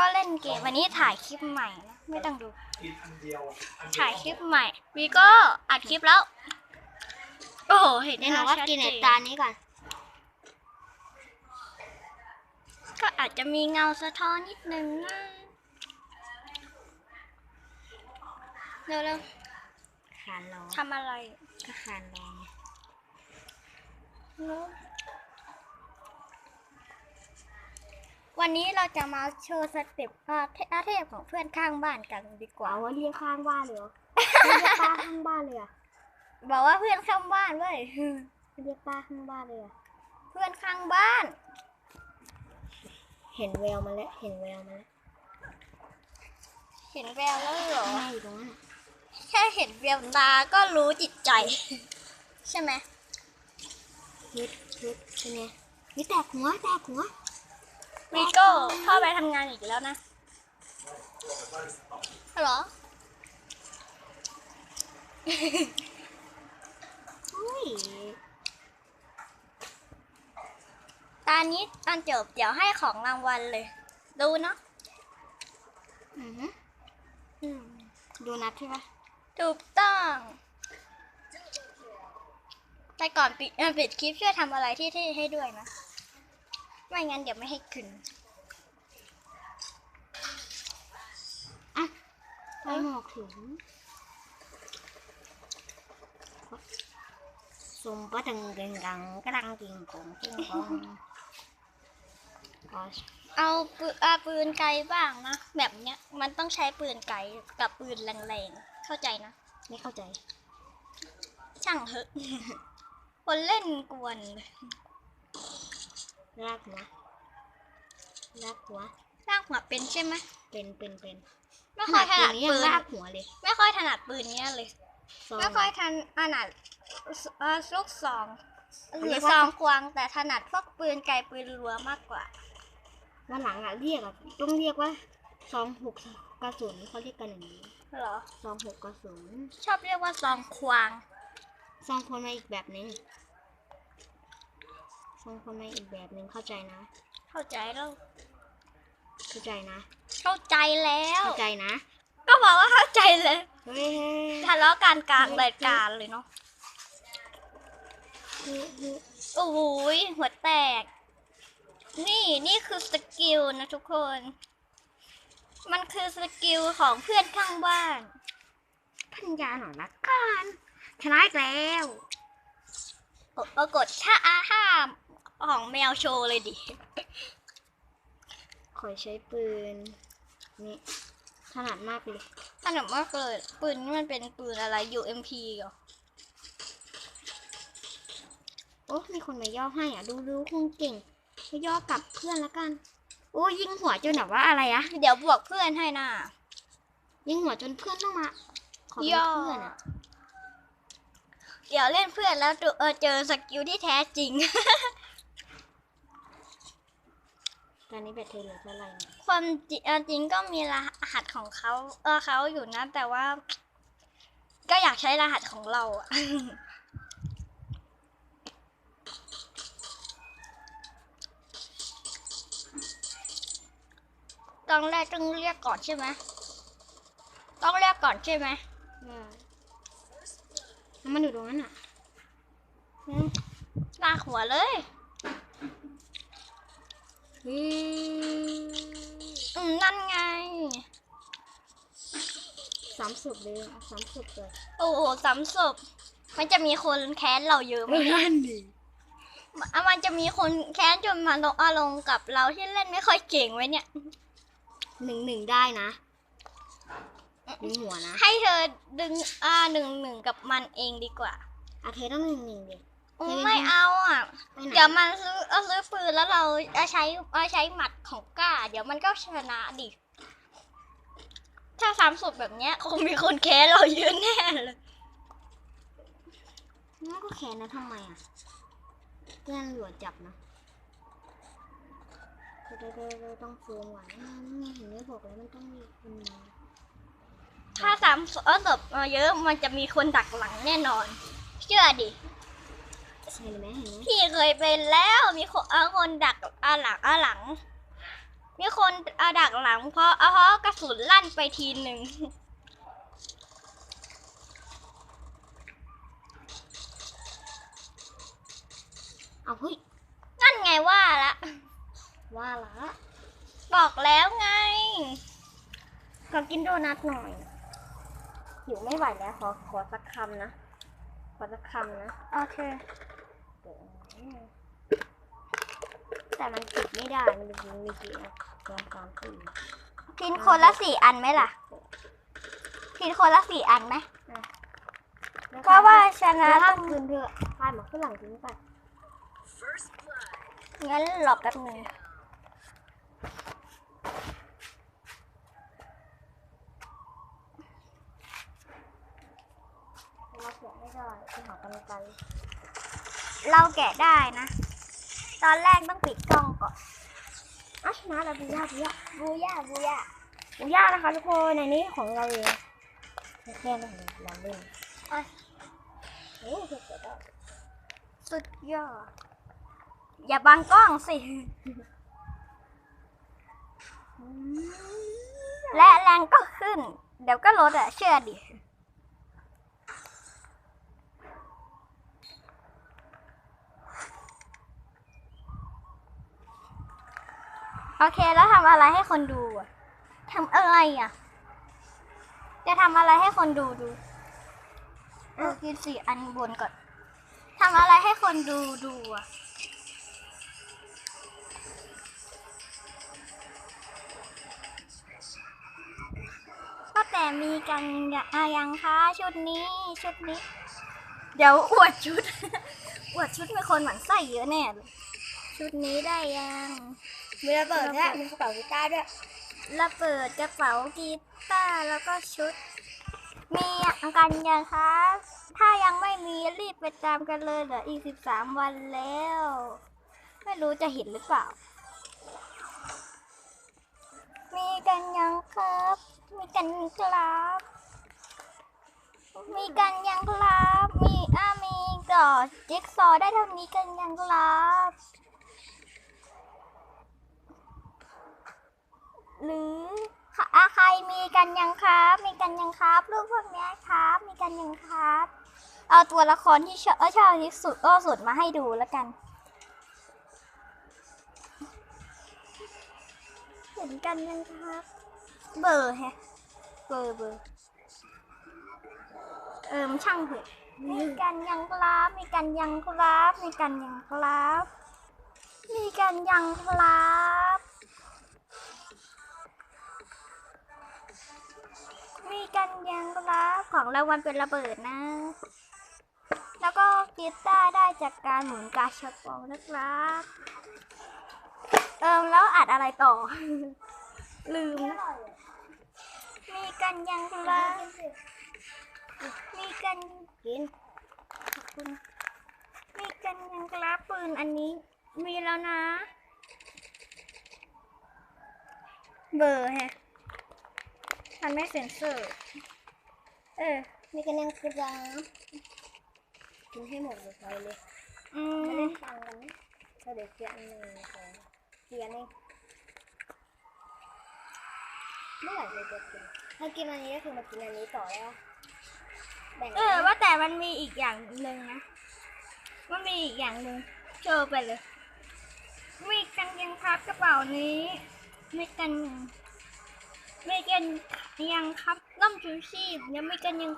ก็เล่นเกมวันนี้ถ่ายคลิปใหม่นะไม่ต้องดูกินอันเดียวอันเดีวถ่ายคลิปใหม่วีก็อัดคลิปแล้ว โอ้โหเห็นเดี๋ยวหนูน้ว่าชัดกินในเจตานี้ก่อน ก็อาจจะมีเงาสะท้อนนิดนึงนะเร็วคานรองๆทำอะไรก็คานรอง วันนี้เราจะมาโชว์สเต็ปอาเทอาเทพของเพื่อนข้างบ้านกันดีกว่าเอาว่าเรียกข้างบ้านเลยเหรอไม่เรียกป้าข้างบ้านเลยเหรอะบอกว่าเพื่อนข้างบ้านเว้ยเรียกป้าข้างบ้านเลยเหรอะเพื่อนข้างบ้าน เห็นแววมาแล้วเห็นแววมาแล้วเห็นแววแล้วเหรอแม่อยู่ตรงนั้นน่ะแค่เห็นแววตาก็รู้จิตใจ ใช่ไหมฮึดฮึดเป็นไงนี่แตกหัวแตกหัว วีโก้เข้าไปทำงานอีกแล้วนะฮัลโหลอุ้ยตอนนี้ตอนจบเดี๋ยวให้ของรางวัลเลย ดูเนาะอือหืออืมดูนัดใช่ปะถูกต้อง แต่ก่อนปิดเอ่อปิดคลิปช่วยทำอะไรที่ที่ให้ด้วยนะ ไม่งั้นเดี๋ยวไม่ให้ขึ้นอะไปหมอกถึงสมปะดึงกังกังกระดังกิงกงกิงกงอ๋อเอาปืนอาปืนไกลบ้างนะแบบเนี้ยมันต้องใช้ปืนไกลกับปืนแรงๆเข้าใจนะไม่เข้าใจ ช่างเถอะคนเล่นกวนเลยลากหัวลากหัวลากหัวเป็นใช่ไหมเป็นเป็นเป็นไม่ค่อยถตัวนัดนี้ยัปืงนลากหัวเลย ไม่ค่อยถนัดปืนเนี้ยเลยซองไม่ค่อยทันถนัดเอ่อลูกซองหเรีรือยกว่าซองกวางแต่ถนัดพวกปืนไกลปืนรัวมากกว่าวันหลังอะเรียกอะต้องเรียกว่าซองหกกระสุนเขาเรียกกันอย่างนี้เหรอซองหกกระสุนชอบเรียกว่าซองควางซองคนมาอีกแบบนึง ซองคนมาอีกแบบนึงเข้าใจนะ เข้าใจแล้ว เข้าใจนะ เข้าใจแล้ว เข้าใจนะ ก็บอกว่าเข้าใจเลยเฮ้ยเฮ้ยทะเลาะกันกลางรายการเลยเนาะเฮ้ยเฮ้ยโอ้โหยหัวแตก นี่นี่คือสกิลนะทุกคน มันคือสกิลของเพื่อนข้างบ้านพันยาหน่อยละกันชนะอีกแล้ว กดปรากฏถ้าอาห้า ของแมวโชว์เลยดิ ขอใช้ปืน นี่ถนัดมากเลยสนุกมากเลย ปืนนี่มันเป็นปืนอะไร UMP เหรอ โอ้ มีคนมาย่อให้อะ ดูดูคงเก่งมาย่อกลับเพื่อนละกัน โอ้ยิงหัวจนแบบว่าอะไรอะเดี๋ยวบวกเพื่อนให้นะยิงหัวจนเพื่อนต้องมา ขอเป็นย่อเพื่อนอะเดี๋ยวเล่นเพื่อนแล้วดูเออเจอสกิลที่แท้จริง ตอนนี้แบตเตอรี่เหลือเท่าไหร่เนี่ยความจริงเอ่อจริงก็มีรหัสของเขาเออเขาอยู่นะ แต่ว่า ก็อยากใช้รหัสของเราอะต้องแรกต้องเรียกก่อนใช่ไหมต้องเรียกก่อนใช่ไหมอืมแล้วมันอยู่ตรงนั้นอะอืมลากหัวเลย อืมอืมนั่นไงสามสุดเลยอะสามสุดเลยโอ้โหสามศพมันจะมีคนแค้นเราเยอะไหมนั่นดิอะมันจะมีคนแค้นจนมาลงอารมณ์กับเราที่เล่นไม่ค่อยเก่งไว้เนี่ยหนึ่งหนึ่งได้นะดึงหัวนะ ให้เธอดึงอ่าหนึ่งหนึ่งกับมันเองดีกว่าอาเทต้องหนึ่งหนึ่งดิอืมเฮ้ย ไม่เอาอะไปไหนเดี๋ยวมันซื้อเอาซื้อปืนแล้วเราเอาใช้เอาใช้หมัดของกล้า เดี๋ยวมันก็ชนะดิ ถ้าสามศพแบบเนี้ย คงมีคนแค้นเราเยอะแน่เลยงั้นก็แขนนะทำไมอะเพื่อนหลวดจับนะเดี๋ยวเดี๋ยวเดี๋ยวต้องซูมก่อนอ่านี่ไงเห็นไหมบอกแล้วมันต้องมีคนมาถ้าสามศพเอาศพมาเยอะมันจะมีคนดักหลังแน่นอน เชื่อดิ ใช่ไหมเห็นไหมพี่เคยเป็นแล้วมีคนเอาคนดักอาหลังอาหลัง มีคนเอาดักหลัง เพราะเพราะกระสุนลั่นไปทีหนึ่งเอาเฮ้ยนั่นไงว่าละว่าละบอกแล้วไงขอกินโดนัทหน่อยหิวไม่ไหวแล้วขอขอสักคำนะขอสักคำนะ โอเค แต่มันกินไม่ได้ มันมีมีกี่อันสองสามสี่กินคนละสี่อันไหมล่ะกินคนละสี่อันไหมเพราะว่าชนะแล้วต้ถ้าองคืนเธอพายหมาฝรั่งทิ้งไปงั้นหลบแป๊บหนึง เราเสียไม่ได้ที่หากันไกล เราแกะได้นะ ตอนแรกต้องปิดกล้องก่อนอะชนะแล้วบูย่าบูย่าบูย่าบูย่าบูย่านะคะทุกคนในนี้ของเราเองแค่นั้นเราเล่นอะโอ้เสียได้สุดยอด อย่าบังกล้องสิ และแรงก็ขึ้น เดี๋ยวก็ลดอะเชื่อดิ โอเคแล้วทำอะไรให้คนดูอะทำอะไรอะ จะทำอะไรให้คนดูดูเออกินสี่อันบนก่อนทำอะไรให้คนดูดูอะก็แต่มีกันอย่าอะยังคะชุดนี้ชุดนี้ เดี๋ยวอวดชุด อวดชุดมีคนหมั่นไส้เยอะแน่เลยชุดนี้ได้ยัง มีระเบิดด้วยมีกระเป๋ากีตาร์ด้วยระเบิดกระเป๋ากีตาร์แล้วก็ชุด มีอย่างกันยังคะถ้ายังไม่มีรีบไปตามกันเลยเหลืออีกสิบสามวันแล้ว ไม่รู้จะเห็นหรือเปล่า มีกันยังครับ มีกันครับ มีกันยังครับ มีอ่ามีก่อจิ๊กซอว์ได้เท่านี้กันยังครับ หรืออะใครมีกันยังครับ มีกันยังครับรูปพวกนี้ครับ มีกันยังครับ เอาตัวละครที่ชอบเออชอบที่สุดก็สุดมาให้ดูแล้วกัน เห็นกันยังครับ เบอร์แฮะเบอร์เบอร์เอิมช่างเถอะมีกันยังครับมีกันยังครับมีกันยังครับมีกันยังครับ มีกันยังรับของรางวัลเป็นระเบิดนะ แล้วก็กีตาร์ได้จากการหมุนกาชาปองนะครับเอิมแล้วอัดอะไรต่อ ลืม มีกันยังรับมีกันกินขอบคุณมีกันยังรับปืนอันนี้ มีแล้วนะ เบอร์แฮะ มันไม่เซ็นเซอร์ เออ มีกันยังครับกินให้หมดเลยไปเลยอืไม่มได้ตังค์กันนะก็เดี๋ยวเสียอันหนึ่งสองเสียนี่เมื่อไหร่เราจะกินถ้ากินอันนี้ก็คือมากินอันนี้ต่อแล้วแบ่งเออ ว่าแต่มันมีอีกอย่างหนึ่งนะ มันมีอีกอย่างหนึ่งโชว์ไปเลย มีกันยังครับกระเป๋านี้ มีกันยังมีกัน ยังครับล่มชูชีพยังไม่กันยัง